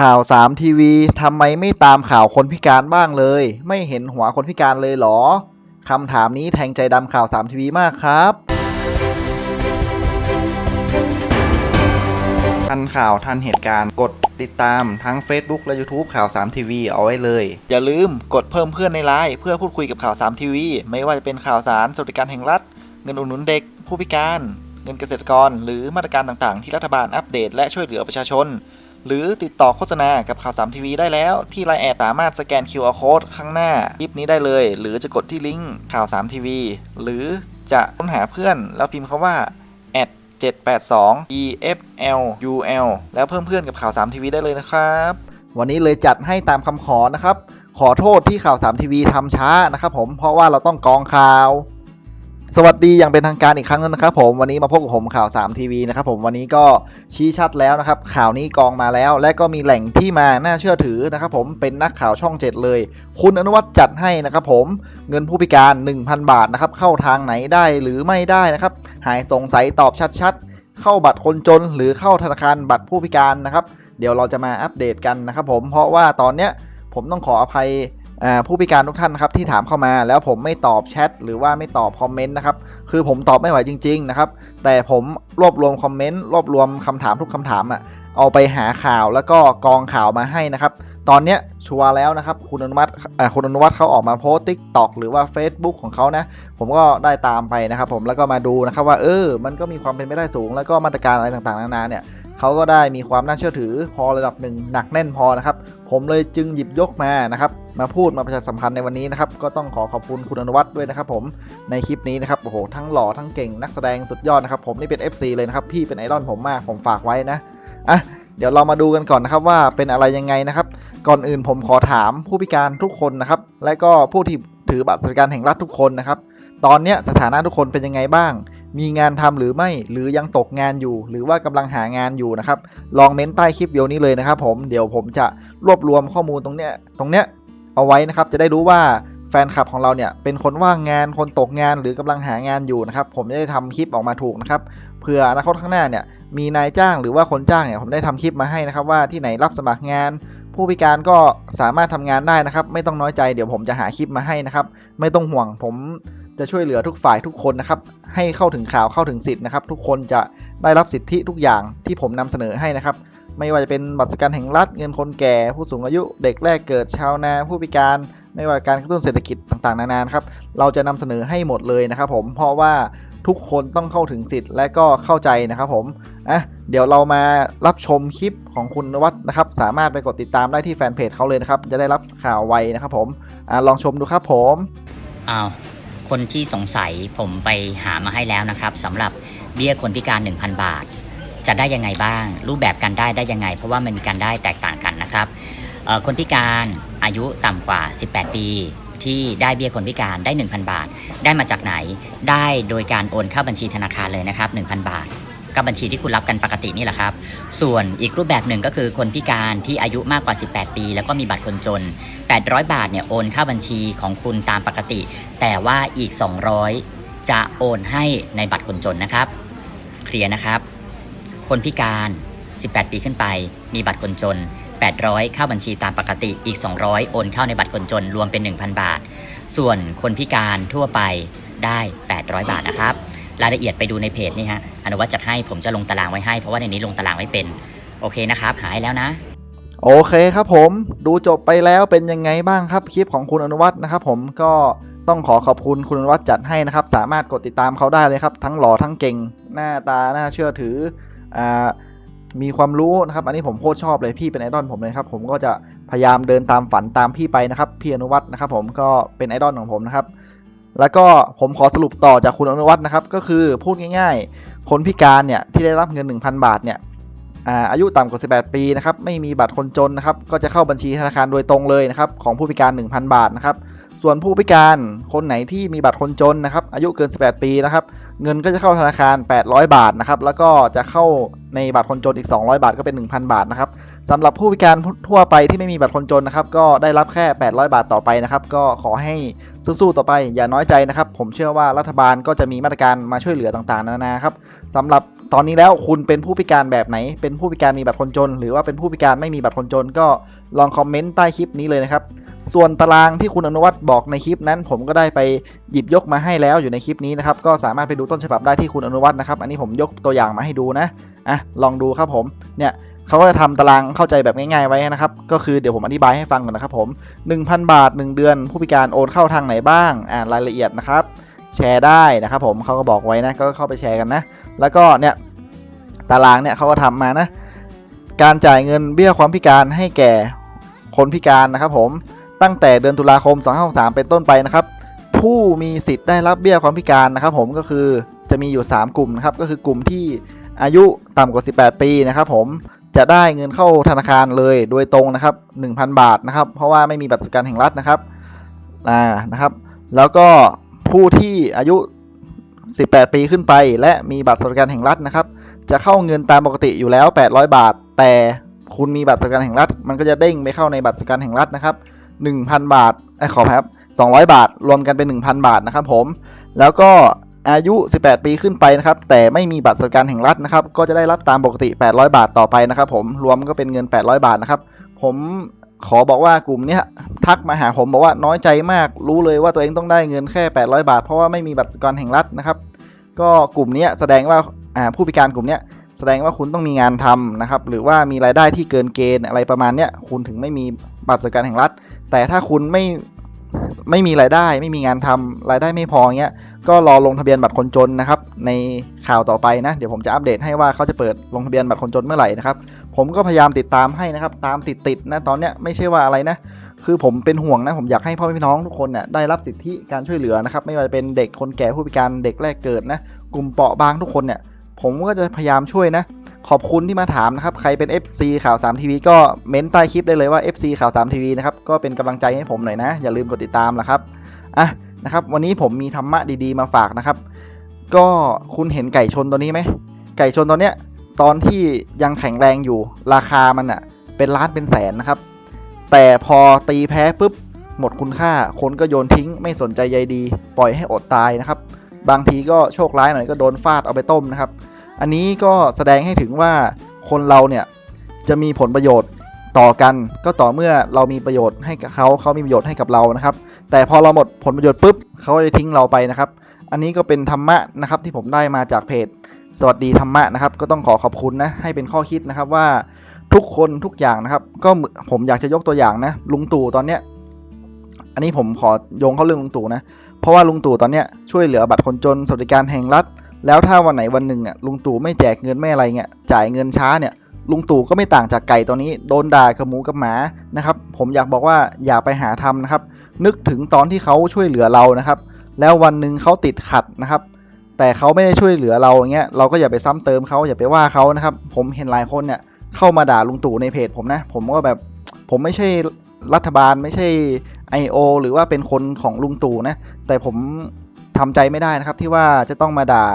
ข่าวสามทีวีทำไมไม่ตามข่าวคนพิการบ้างเลย ไม่เห็นหัวคนพิการเลยเหรอคำถามนี้แทงใจดำข่าวสามทีวีมากครับทันข่าวทันเหตุการณ์กดติดตามทั้ง Facebook และ YouTube ข่าว 3 ทีวีเอาไว้เลย อย่าลืมกดเพิ่มเพื่อนในไลน์เพื่อพูดคุยกับข่าว 3 ทีวี ไม่ว่าจะเป็นข่าวสารสวัสดิการแห่งรัฐ เงินอุดหนุนเด็ก ผู้พิการ เงินเกษตรกร หรือมาตรการต่างๆ ที่รัฐบาลอัปเดตและช่วยเหลือประชาชน หรือติดต่อโฆษณากับข่าว3ทีวีได้แล้ว ที่ไลน์แอดสามารถสแกน QR Code ข้างหน้าคลิปนี้ได้เลย หรือจะกดที่ลิงก์ข่าว3ทีวีหรือจะค้นหาเพื่อนแล้วพิมพ์คาว่า 782 EFL UL แล้วเพิ่มเพื่อนกับข่าว 3 ทีวีได้เลยนะครับ วันนี้เลยจัดให้ตามคำขอนะครับ ขอโทษที่ข่าว 3 ทีวีทำช้านะครับผมเพราะว่าเราต้องกองข่าว สวัสดีอย่างเป็นทางการอีกครั้งหนึงนะครับผมวันนี้มาพบกับผมข่าว3ทีวีนะครับผมวันนี้ก็ชี้ชัดแล้วนะครับข่าวนี้กองมาแล้ว และก็มีแหล่งที่มาน่าเชื่อถือนะครับผมเป็นนักข่าวช่อง 7 เลย คุณอนุวัฒน์จัดให้นะครับผมเงินผู้พิการ 1,000 บาทนะครับเข้าทางไหนได้หรือไม่ได้นะครับหายสงสัยตอบชัดๆ เข้าบัตรคนจน หรือเข้าธนาคารบัตรผู้พิการนะครับเดี๋ยวเราจะมาอัปเดตกันนะครับผมเพราะว่าตอนเนี้ยผมต้องขออภัย ผู้พิการทุกท่านนะครับที่ถามเข้ามาแล้วผมไม่ตอบแชทหรือว่าไม่ตอบคอมเมนต์นะครับคือผมตอบไม่ไหวจริง ๆ นะครับ แต่ผมรวบรวมคอมเมนต์รวบรวมคำถามทุกคำถามอะเอาไปหาข่าวแล้วก็กองข่าวมาให้นะครับ ตอนเนี้ยชัวร์แล้วนะครับคุณอนุวัฒน์อ่าคุณอนุวัฒน์เขาออกมาโพสติ๊กตอกหรือว่า Facebook ของเขานะ ผมก็ได้ตามไปนะครับ ผมแล้วก็มาดูนะครับว่าเออ มันก็มีความเป็นไปได้สูง แล้วก็มาตรการอะไรต่างๆนานาเนี่ย เขาก็ได้มีความน่าเชื่อถือพอระดับหนึ่งหนักแน่นพอนะครับ ผมเลยจึงหยิบยกมานะครับ มาพูดมาประชาสัมพันธ์ในวันนี้นะครับ ก็ต้องขอขอบคุณคุณอนุวัฒน์ด้วยนะครับ ผมในคลิปนี้นะครับโอ้โหทั้งหล่อทั้งเก่งนักแสดงสุดยอดนะครับ ผมนี่เป็น FC เลยนะครับพี่เป็นไอดอลผมมากผมฝากไว้นะอะเดี๋ยวเรามาดูกันก่อนนะครับว่าเป็นอะไรยังไงนะครับ ก่อนอื่นผมขอถามผู้พิการทุกคนนะครับ และก็ผู้ที่ถือบัตรสวัสดิการแห่งรัฐทุกคนนะครับ ตอนนี้สถานะทุกคนเป็นยังไงบ้าง มีงานทำหรือไม่หรือยังตกงานอยู่ หรือว่ากำลังหางานอยู่นะครับ ลองเม้นใต้คลิปเดียวนี้เลยนะครับ ผมเดี๋ยวผมจะรวบรวมข้อมูลตรงเนี้ยตรงเนี้ยเอาไว้นะครับ จะได้รู้ว่าแฟนคลับของเราเนี่ยเป็นคนว่างงานคนตกงานหรือกำลังหางานอยู่นะครับ ผมจะได้ทำคลิปออกมาถูกนะครับเผื่ออนาคตข้างหน้าเนี่ยมีนายจ้างหรือว่าคนจ้างเนี่ยผมได้ทำคลิปมาให้นะครับ ว่าที่ไหนรับสมัครงาน ผู้พิการก็สามารถทำงานได้นะครับ ไม่ต้องน้อยใจเดี๋ยวผมจะหาคลิปมาให้นะครับ ไม่ต้องห่วงผมจะช่วยเหลือทุกฝ่ายทุกคนนะครับ ให้เข้าถึงข่าวเข้าถึงสิทธิ์นะครับ ทุกคนจะได้รับสิทธิทุกอย่างที่ผมนำเสนอให้นะครับ ไม่ว่าจะเป็นบัตรสวัสดิการแห่งรัฐเงินคนแก่ ผู้สูงอายุเด็กแรกเกิดชาวนาผู้พิการ ไม่ว่าการกระตุ้นเศรษฐกิจต่างๆ นานานครับเราจะนำเสนอให้หมดเลยนะครับผมเพราะว่าทุกคนต้องเข้าถึงสิทธิ์และก็เข้าใจนะครับผมอะเดี๋ยวเรามารับชมคลิปของคุณนวัดนะครับ สามารถไปกดติดตามได้ที่แฟนเพจเขาเลยนะครับ จะได้รับข่าวไวนะครับผมอะลองชมดูครับผม อ้าว คนที่สงสัยผมไปหามาให้แล้วนะครับสำหรับเบี้ยคนพิการ 1,000 บาท จะได้ยังไงบ้าง รูปแบบการได้ได้ยังไง เพราะว่ามันมีการได้แตกต่างกันนะครับคนพิการอายุต่ำกว่า 18 ปี ที่ได้เบี้ยคนพิการได้ 1,000 บาท ได้มาจากไหน ได้โดยการโอนเข้าบัญชีธนาคารเลยนะครับ 1,000 บาท ก็บัญชีที่คุณรับกันปกตินี่แหละครับ ส่วนอีกรูปแบบหนึ่งก็คือคนพิการที่อายุมากกว่า 18 ปี แล้วก็มีบัตรคนจน 800 บาทเนี่ยโอนเข้าบัญชีของคุณตามปกติ แต่ว่าอีก 200 จะโอนให้ในบัตรคนจนนะครับ เคลียร์นะครับ คนพิการ 18 ปีขึ้นไป มีบัตรคนจน 800 เข้าบัญชีตามปกติ อีก 200 โอนเข้าในบัตรคนจน รวมเป็น 1,000 บาท ส่วนคนพิการทั่วไปได้ 800 บาทนะครับ รายละเอียดไปดูในเพจนี่ฮะอนุวัฒน์จัดให้ผมจะลงตารางไว้ให้เพราะว่าในนี้ลงตารางไว้เป็น โอเคนะครับ หายแล้วนะ โอเคครับผมดูจบไปแล้วเป็นยังไงบ้างครับคลิปของคุณอนุวัฒน์นะครับผมก็ต้องขอขอบคุณคุณอนุวัฒน์จัดให้นะครับ สามารถกดติดตามเขาได้เลยครับ ทั้งหล่อทั้งเก่ง หน้าตาน่าเชื่อถืออ่ามีความรู้นะครับ อันนี้ผมโคตรชอบเลยพี่เป็นไอดอลผมเลยครับ ผมก็จะพยายามเดินตามฝันตามพี่ไปนะครับ พี่อนุวัฒน์นะครับผมก็เป็นไอดอลของผมนะครับ แล้วก็ผมขอสรุปต่อจากคุณอนุวัฒน์นะครับ ก็คือพูดง่าย ๆ คนพิการเนี่ยที่ได้รับเงิน 1,000 บาทเนี่ยอาอายุต่ำกว่า 18 ปีนะครับ ไม่มีบัตรคนจนนะครับ ก็จะเข้าบัญชีธนาคารโดยตรงเลยนะครับ ของผู้พิการ 1,000 บาทนะครับ ส่วนผู้พิการคนไหนที่มีบัตรคนจนนะครับ อายุเกิน 18 ปีนะครับ เงินก็จะเข้าธนาคาร 800 บาทนะครับ แล้วก็จะเข้าในบัตรคนจนอีก 200 บาทก็เป็น 1,000 บาทนะครับสำหรับผู้พิการทั่วไปที่ไม่มีบัตรคนจนนะครับ ก็ได้รับแค่ 800 บาทต่อไปนะครับ ก็ขอให้ สู้ๆต่อไปอย่าน้อยใจนะครับ ผมเชื่อว่ารัฐบาลก็จะมีมาตรการมาช่วยเหลือต่างๆนานาครับสำหรับตอนนี้แล้วคุณเป็นผู้พิการแบบไหน เป็นผู้พิการมีบัตรคนจน หรือว่าเป็นผู้พิการไม่มีบัตรคนจน ก็ลองคอมเมนต์ใต้คลิปนี้เลยนะครับส่วนตารางที่คุณอนุวัฒน์บอกในคลิปนั้น ผมก็ได้ไปหยิบยกมาให้แล้วอยู่ในคลิปนี้นะครับก็สามารถไปดูต้นฉบับได้ที่คุณอนุวัฒน์นะครับ อันนี้ผมยกตัวอย่างมาให้ดูนะอะลองดูครับผมเนี่ย เขาก็จะทำตารางเข้าใจแบบง่ายๆไว้นะครับ ก็คือเดี๋ยวผมอธิบายให้ฟังก่อนนะครับผม 1,000 บาท 1 เดือน ผู้พิการโอนเข้าทางไหนบ้างอ่ารายละเอียดนะครับ แชร์ได้นะครับผมเขาก็บอกไว้นะก็เข้าไปแชร์กันนะ แล้วก็เนี่ยตารางเนี่ยเขาก็ทำมานะ การจ่ายเงินเบี้ยความพิการให้แก่คนพิการนะครับผมตั้งแต่เดือนตุลาคม 2563 เป็นต้นไปนะครับ ผู้มีสิทธิ์ได้รับเบี้ยความพิการนะครับ ผมก็คือจะมีอยู่ 3 กลุ่มนะครับ ก็คือกลุ่มที่อายุต่ำกว่า 18 ปีนะครับ ผม จะได้เงินเข้าธนาคารเลยโดยตรงนะครับ 1,000 บาทนะครับ เพราะว่าไม่มีบัตรสวัสารแห่งรัฐนะครับอ่านะครับ แล้วก็ผู้ที่อายุ 18 ปีขึ้นไป และมีบัตรสวัสดิการแห่งรัฐนะครับ จะเข้าเงินตามปกติอยู่แล้ว 800 บาท แต่คุณมีบัตรสวัสดิการแห่งรัฐ มันก็จะเด้งไปเข้าในบัตรสวัสดิการแห่งรัฐนะครับ 1,000 บาทไอ้ขออภัยครับ 200 บาท รวมกันเป็น 1,000 บาทนะครับผม แล้วก็ อายุ 18 ปีขึ้นไปนะครับ แต่ไม่มีบัตรสวัสดิการแห่งรัฐนะครับ ก็จะได้รับตามปกติ 800 บาทต่อไปนะครับผมรวมก็เป็นเงิน 800 บาทนะครับ ผมขอบอกว่ากลุ่มนี้ทักมาหาผมบอกว่าน้อยใจมาก รู้เลยว่าตัวเองต้องได้เงินแค่ 800 บาท เพราะว่าไม่มีบัตรสวัสดิการแห่งรัฐนะครับ ก็กลุ่มนี้แสดงว่าผู้พิการกลุ่มนี้แสดงว่าคุณต้องมีงานทำนะครับ หรือว่ามีรายได้ที่เกินเกณฑ์อะไรประมาณเนี้ยคุณถึงไม่มีบัตรสวัสดิการแห่งรัฐ แต่ถ้าคุณไม่ ไม่มีรายได้ไม่มีงานทำรายได้ไม่พอเงี้ยก็รอลงทะเบียนบัตรคนจนนะครับในข่าวต่อไปนะ เดี๋ยวผมจะอัปเดตให้ว่าเขาจะเปิดลงทะเบียนบัตรคนจนเมื่อไหร่นะครับผมก็พยายามติดตามให้นะครับตามติดๆนะตอนเนี้ยไม่ใช่ว่าอะไรนะ คือผมเป็นห่วงนะผมอยากให้พ่อแม่พี่น้องทุกคนเนี่ยได้รับสิทธิการช่วยเหลือนะครับไม่ว่าจะเป็นเด็กคนแก่ผู้พิการเด็กแรกเกิดนะ กลุ่มเปราะบางทุกคนเนี่ยผมก็จะพยายามช่วยนะ ขอบคุณที่มาถามนะครับ ใครเป็น FC ข่าว3ทีวีก็เม้นใต้คลิปได้เลยว่า FC ข่าว3ทีวีนะครับ ก็เป็นกำลังใจให้ผมหน่อยนะ อย่าลืมกดติดตามละครับ อะนะครับ วันนี้ผมมีธรรมะดีๆมาฝากนะครับ ก็คุณเห็นไก่ชนตัวนี้ไหม ไก่ชนตัวเนี้ย ตอนที่ยังแข็งแรงอยู่ ราคามันอะเป็นล้านเป็นแสนนะครับ แต่พอตีแพ้ปุ๊บหมดคุณค่า คนก็โยนทิ้ง ไม่สนใจใยดี ปล่อยให้อดตายนะครับ บางทีก็โชคร้ายหน่อยก็โดนฟาดเอาไปต้มนะครับ อันนี้ก็แสดงให้ถึงว่าคนเราเนี่ยจะมีผลประโยชน์ต่อกัน ก็ต่อเมื่อเรามีประโยชน์ให้กับเขาเขามีประโยชน์ให้กับเรานะครับ แต่พอเราหมดผลประโยชน์ปุ๊บเขาจะทิ้งเราไปนะครับ อันนี้ก็เป็นธรรมะนะครับที่ผมได้มาจากเพจ สวัสดีธรรมะนะครับ ก็ต้องขอขอบคุณนะให้เป็นข้อคิดนะครับว่าทุกคนทุกอย่างนะครับ ก็ผมอยากจะยกตัวอย่างนะลุงตู่ตอนเนี้ยอันนี้ผมขอโยงเข้าเรื่องลุงตู่นะเพราะว่าลุงตู่ตอนเนี้ยช่วยเหลือบัตรคนจนสวัสดิการแห่งรัฐ แล้วถ้าวันไหนวันหนึ่งอะลุงตู่ไม่แจกเงินไม่อะไรเงี้ยจ่ายเงินช้าเนี่ยลุงตู่ก็ไม่ต่างจากไก่ตัวนี้โดนด่ากับหมูกับหมานะครับ ผมอยากบอกว่าอย่าไปหาทำนะครับ นึกถึงตอนที่เขาช่วยเหลือเรานะครับ แล้ววันหนึ่งเขาติดขัดนะครับ แต่เขาไม่ได้ช่วยเหลือเราอย่างเงี้ยเราก็อย่าไปซ้ำเติมเขาอย่าไปว่าเขานะครับ ผมเห็นหลายคนเนี่ยเข้ามาด่าลุงตู่ในเพจผมนะ ผมก็แบบผมไม่ใช่รัฐบาลไม่ใช่ I.O. หรือว่าเป็นคนของลุงตู่นะ แต่ผม ทำใจไม่ได้นะครับ ที่ว่าจะต้องมาด่า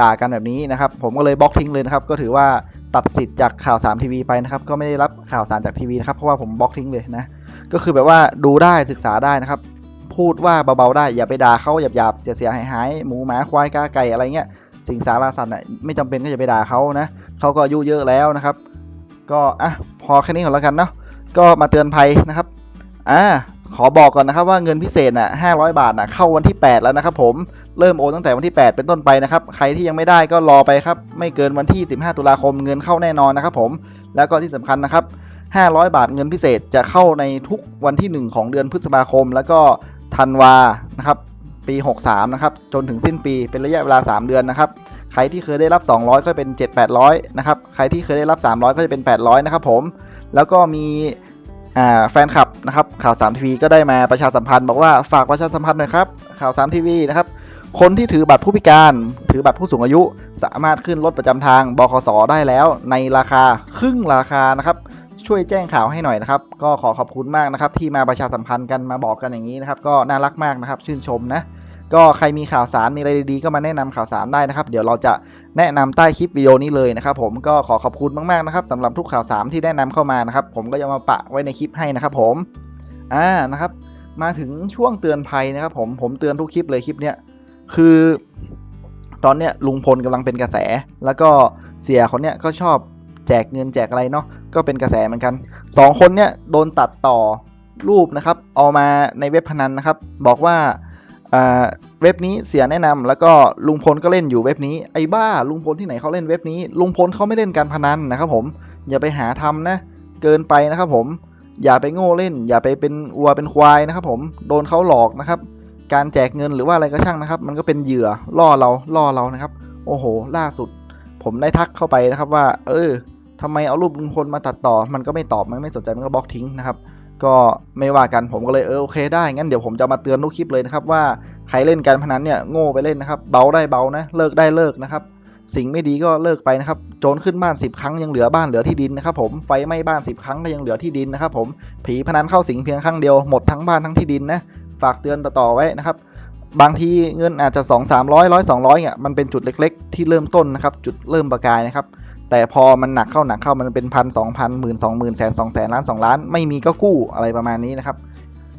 ด่ากันแบบนี้นะครับ ผมก็เลยบล็อกทิ้งเลยนะครับ ก็ถือว่าตัดสิทธิ์จากข่าว3ทีวีไปนะครับ ก็ไม่ได้รับข่าวสารจากทีวีนะครับ เพราะว่าผมบล็อกทิ้งเลยนะ ก็คือแบบว่าดูได้ศึกษาได้นะครับ พูดว่าเบาๆได้ อย่าไปด่าเขาหยาบๆ เสียๆ หายๆ หมูหมาควายกาไก่อะไรเงี้ย สิ่งสาราสัตว์น่ะไม่จำเป็นก็อย่าไปด่าเขานะเขาก็อายุเยอะแล้วนะครับ ก็อะพอแค่นี้ก่อนแล้วกันเนาะ ก็มาเตือนภัยนะครับ อ่า ขอบอกก่อนนะครับว่าเงินพิเศษน่ะ500 บาทน่ะเข้าวันที่ 8 แล้วนะครับผมเริ่มโอนตั้งแต่วันที่ 8 เป็นต้นไปนะครับใครที่ยังไม่ได้ก็รอไปครับไม่เกินวันที่ 15 ตุลาคมเงินเข้าแน่นอนนะครับผมแล้วก็ที่สำคัญนะครับ 500 บาทเงินพิเศษจะเข้าในทุกวันที่ 1 ของเดือนพฤษภาคม แล้วก็ธันวานะครับปี 63 นะครับจนถึงสิ้นปีเป็นระยะเวลา 3 เดือนนะครับใครที่เคยได้รับ 200 ก็เป็น 7 800 นะครับใครที่เคยได้รับ 300 ก็จะเป็น 800 นะครับผมแล้วก็มี แฟนคลับนะครับข่าว3ทีวีก็ได้มาประชาสัมพันธ์บอกว่าฝากประชาสัมพันธ์หน่อยครับข่าว3ทีวีนะครับคนที่ถือบัตรผู้พิการ ถือบัตรผู้สูงอายุ สามารถขึ้นรถประจำทางบคสได้แล้ว ในราคาครึ่งราคานะครับช่วยแจ้งข่าวให้หน่อยนะครับก็ขอขอบคุณมากนะครับที่มาประชาสัมพันธ์กันมาบอกกันอย่างนี้นะครับก็น่ารักมากนะครับชื่นชมนะก็ใครมีข่าวสารมีอะไรดีๆก็มาแนะนำข่าวสารได้นะครับ เดี๋ยวเราจะ แนะนำใต้คลิปวิดีโอนี้เลยนะครับผมก็ขอขอบคุณมากๆนะครับสำหรับทุกข่าวสารที่แนะนำเข้ามานะครับผมก็จะมาปะไว้ในคลิปให้นะครับผมอ่านะครับมาถึงช่วงเตือนภัยนะครับผมผมเตือนทุกคลิปเลยคลิปเนี้ยคือตอนเนี้ยลุงพลกำลังเป็นกระแส แล้วก็เสียคนเนี้ยก็ชอบแจกเงินแจกอะไรเนาะก็เป็นกระแสเหมือนกันสองคนเนี้ยโดนตัดต่อรูปนะครับ เอามาในเว็บพนันนะครับ บอกว่าอ่า เว็บนี้เสียแนะนำแล้วก็ลุงพลก็เล่นอยู่เว็บนี้ไอ้บ้าลุงพลที่ไหนเขาเล่นเว็บนี้ ลุงพลเขาไม่เล่นการพนันนะครับผมอย่าไปหาทำนะ เกินไปนะครับผม อย่าไปโง่เล่น อย่าไปเป็นวัวเป็นควายนะครับผมโดนเขาหลอกนะครับ การแจกเงินหรือว่าอะไรก็ช่างนะครับ มันก็เป็นเหยื่อล่อเราล่อเรานะครับ โอ้โห ล่าสุด ผมได้ทักเข้าไปนะครับว่า เออทำไมเอารูปลุงพลมาตัดต่อ มันก็ไม่ตอบมันไม่สนใจมันก็บล็อกทิ้งนะครับ ก็ไม่ว่ากันผมก็เลยเออโอเคได้งั้นเดี๋ยวผมจะมาเตือนทุกคลิปเลยนะครับว่า ใครเล่นการพนันเนี่ยโง่ไปเล่นนะครับ เบาได้เบานะ เลิกได้เลิกนะครับ สิ่งไม่ดีก็เลิกไปนะครับ โจรขึ้นบ้าน 10 ครั้งยังเหลือบ้านเหลือที่ดินนะครับ ผม ไฟไหม้บ้าน 10 ครั้งก็ยังเหลือที่ดินนะครับผม ผีพนันเข้าสิงเพียงครั้งเดียวหมดทั้งบ้านทั้งที่ดินนะ ฝากเตือนต่อๆไว้นะครับ บางทีเงินอาจจะ 2 3 0 0ร้อยสองร้อยเนี่ยมันเป็นจุดเล็ก ๆ ที่เริ่มต้นนะครับ จุดเริ่มประกายนะครับแต่พอมันหนักเข้าหนักเข้ามันเป็นพันสองพันหมื่นสองหมื่นแสนสองแสนล้านสองล้าน ไม่มีก็กู้อะไรประมาณนี้นะครับ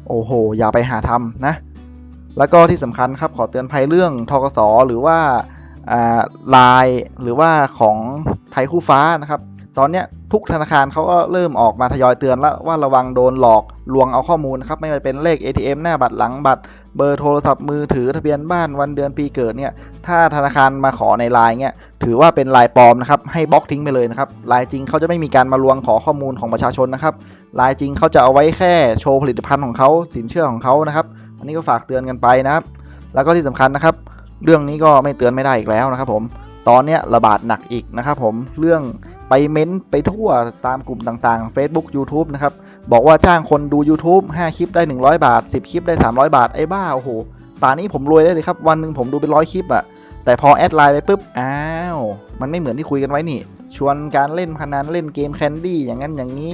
โอ้โห อย่าไปหาทำนะ แล้วก็ที่สำคัญครับขอเตือนภัยเรื่องทกสหรือว่าลน์หรือว่าของไทยคู่ฟ้านะครับ ตอนนี้ทุกธนาคารเขาก็เริ่มออกมาทยอยเตือนแล้วว่าระวังโดนหลอกลวงเอาข้อมูลนะครับ ไม่ว่าเป็นเลข ATM หน้าบัตรหลังบัตรเบอร์โทรศัพท์มือถือทะเบียนบ้านวันเดือนปีเกิดเนี่ย ถ้าธนาคารมาขอในไลน์เนี่ยถือว่าเป็นไลน์ปลอมนะครับ ให้บล็อกทิ้งไปเลยนะครับไลน์จริงเขาจะไม่มีการมาลวงขอข้อมูลของประชาชนนะครับไลน์จริงเขาจะเอาไว้แค่โชว์ผลิตภัณฑ์ของเขาสินเชื่อของเขานะครับ อันนี้ก็ฝากเตือนกันไปนะครับ แล้วก็ที่สำคัญนะครับ เรื่องนี้ก็ไม่เตือนไม่ได้อีกแล้วนะครับ ผมตอนนี้ระบาดหนักอีกนะครับ ผมเรื่องไปเม้นไปทั่วตามกลุ่มต่างๆ Facebook YouTube นะครับบอกว่าจ้างคนดู YouTube 5 คลิปได้ 100 บาท 10 คลิปได้ 300 บาท ไอ้บ้า โอ้โห ป่านนี้ผมรวยได้เลยครับ วันหนึ่งผมดูเป็นร้อยคลิปอะแต่พอแอดไลน์ไปปุ๊บ อ้าว มันไม่เหมือนที่คุยกันไว้นี่ ชวนการเล่นพนันเล่นเกมแคนดี้อย่างนั้นอย่างนี้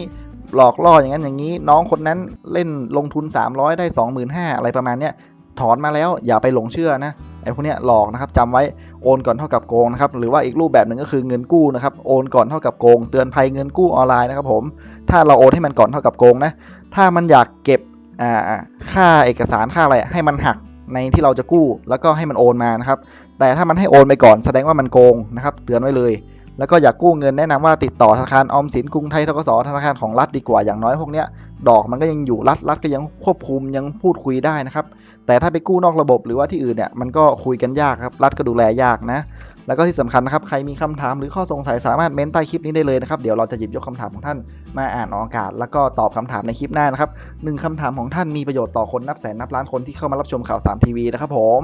หลอกล่ออย่างนั้นอย่างนี้ น้องคนนั้นเล่นลงทุน 300 ได้ 25,000อะไรประมาณเนี้ยถอนมาแล้วอย่าไปหลงเชื่อนะไอ้พวกเนี้ยหลอกนะครับจำไว้โอนก่อนเท่ากับโกงนะครับหรือว่าอีกรูปแบบหนึ่งก็คือเงินกู้นะครับโอนก่อนเท่ากับโกง เตือนภัยเงินกู้ออนไลน์นะครับผมถ้าเราโอนให้มันก่อนเท่ากับโกงนะถ้ามันอยากเก็บอ่าค่าเอกสารค่าอะไรให้มันหักในที่เราจะกู้แล้วก็ให้มันโอนมานะครับแต่ถ้ามันให้โอนไปก่อนแสดงว่ามันโกงนะครับเตือนไว้เลย แล้วก็อยากกู้เงินแนะนำว่าติดต่อธนาคารออมสินกรุงไทยทกสธนาคารของรัฐดีกว่าอย่างน้อยพวกเนี้ยดอกมันก็ยังอยู่รัฐรัฐก็ยังควบคุมยังพูดคุยได้นะครับแต่ถ้าไปกู้นอกระบบหรือว่าที่อื่นเนี่ยมันก็คุยกันยากครับรัฐก็ดูแลยากนะ แล้วก็ที่สำคัญนะครับ ใครมีคำถามหรือข้อสงสัยสามารถเม้นใต้คลิปนี้ได้เลยนะครับ เดี๋ยวเราจะหยิบยกคำถามของท่านมาอ่านออกอากาศ แล้วก็ตอบคำถามในคลิปหน้านะครับหนึ่งคำถามของท่านมีประโยชน์ต่อคนนับแสนนับล้านคนที่เข้ามารับชมข่าว3ทีวีนะครับผม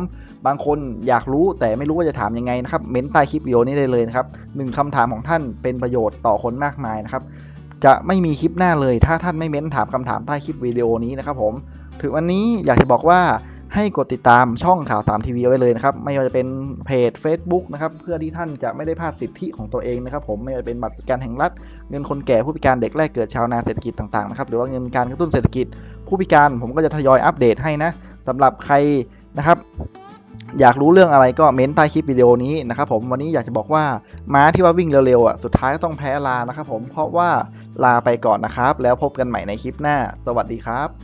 บางคนอยากรู้แต่ไม่รู้ว่าจะถามยังไงนะครับ เม้นใต้คลิปวิดีโอนี้ได้เลยนะครับหนึ่งคำถามของท่านเป็นประโยชน์ต่อคนมากมายนะครับ จะไม่มีคลิปหน้าเลย ถ้าท่านไม่เม้นถามคำถามใต้คลิปวิดีโอนี้นะครับผม ถึงวันนี้อยากจะบอกว่า ให้กดติดตามช่องข่าว3ทีวีไว้เลยนะครับไม่ว่าจะเป็นเพจ Facebook นะครับเพื่อที่ท่านจะไม่ได้พลาดสิทธิของตัวเองนะครับผมไม่ว่าจะเป็นบัตรการแห่งรัฐ เงินคนแก่ผู้พิการเด็กแรกเกิดชาวนาเศรษฐกิจต่างๆนะครับหรือว่าเงินการกระตุ้นเศรษฐกิจผู้พิการผมก็จะทยอยอัปเดตให้นะสำหรับใครนะครับอยากรู้เรื่องอะไรก็เม้นใต้คลิปวิดีโอนี้นะครับผมวันนี้อยากจะบอกว่าม้าที่ว่าวิ่งเร็วๆอะสุดท้ายก็ต้องแพ้ลานะครับผมเพราะว่าลาไปก่อนนะครับ แล้วพบกันใหม่ในคลิปหน้า สวัสดีครับ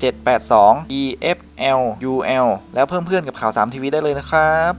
782 EFL UL แล้วเพิ่มเพื่อนกับข่าว3ทีวีได้เลยนะครับ